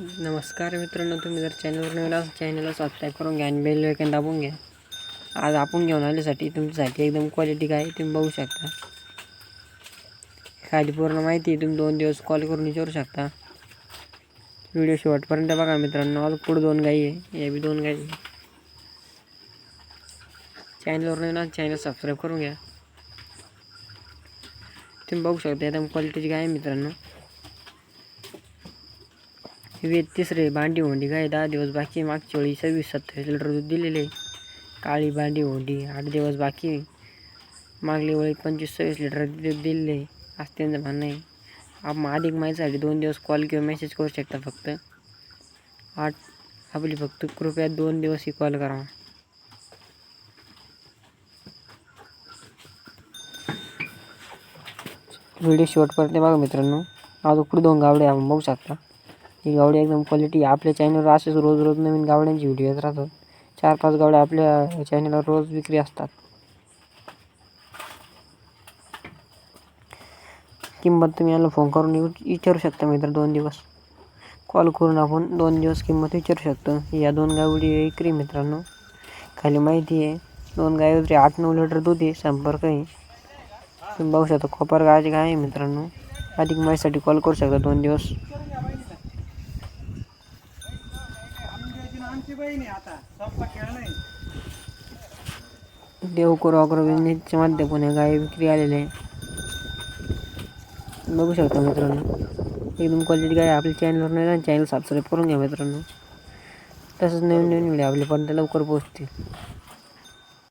नमस्कार मित्रांनो तुम्ही जर चॅनलवर नवीन असाल चॅनलला सबस्क्राईब करून घ्या आणि बेल वेकन दाबून घ्या. आज आपण घेऊन आल्यासाठी तुमच्यासाठी एकदम क्वालिटी काय तुम्ही बघू शकता. खाली पूर्ण माहिती आहे तुम्ही दोन दिवस कॉल करून विचारू शकता. व्हिडिओ शेवटपर्यंत बघा मित्रांनो आज पुढे दोन गाई आहे या बी दोन गाई आहे. चॅनलवर नवीन असाल चॅनल सबस्क्राईब करून घ्या. तुम्ही बघू शकता एकदम क्वालिटीची गाय आहे मित्रांनो. वेद तिसरे भांडी होंडी काय? दहा दिवस बाकी मागच्या वेळी सव्वीस सत्तावीस लिटर दूध दिलेले. काळी भांडी होंडी. आठ दिवस बाकी मागली मागल्या वेळी पंचवीस सव्वीस लिटर दूध दिलेले. असं त्यांचं म्हणणं आहे आपण अधिक माहितीसाठी दोन दिवस कॉल किंवा मेसेज करू शकता फक्त. आठ आपली फक्त कृपया दोन दिवस ही कॉल करा. व्हिडिओ शेवटपर्यंत बघा मित्रांनो. आज उकडे दोन गावडे आपण बघू शकता. ही गावडी एकदम क्वालिटी आपल्या चॅनलवर असेच रोज रोज नवीन गावड्यांची व्हिडिओ येत राहतात. चार पाच गावड्या आपल्या चॅनलवर रोज विक्री असतात. किंमत तुम्ही याला फोन करून विचारू शकता मित्र दोन दिवस. कॉल करून आपण दोन दिवस किंमत विचारू शकतो. या दोन गावडी विक्री मित्रांनो. खाली माहिती आहे. दोन गायवरी आठ नऊ लिटर दूध आहे संपर्क आहे. तुम्ही बघू शकता कोपर गायची गाय आहे मित्रांनो. अधिक माहितीसाठी कॉल करू शकता दोन दिवस. आमची बहीण आहे आता. सोपा खेळ नाही. देवकर अग्रो बिझनेसच्या माध्यमातून गाय विक्री आलेले आहे. बघू शकता मित्रांनो. एकदम क्वालिटी गाय आपल्या चॅनलवर नाही चॅनल सबस्क्राईब करून घ्या मित्रांनो. तसंच नवीन नवीन व्हिडिओ आपल्यापर्यंत लवकर पोहोचतील.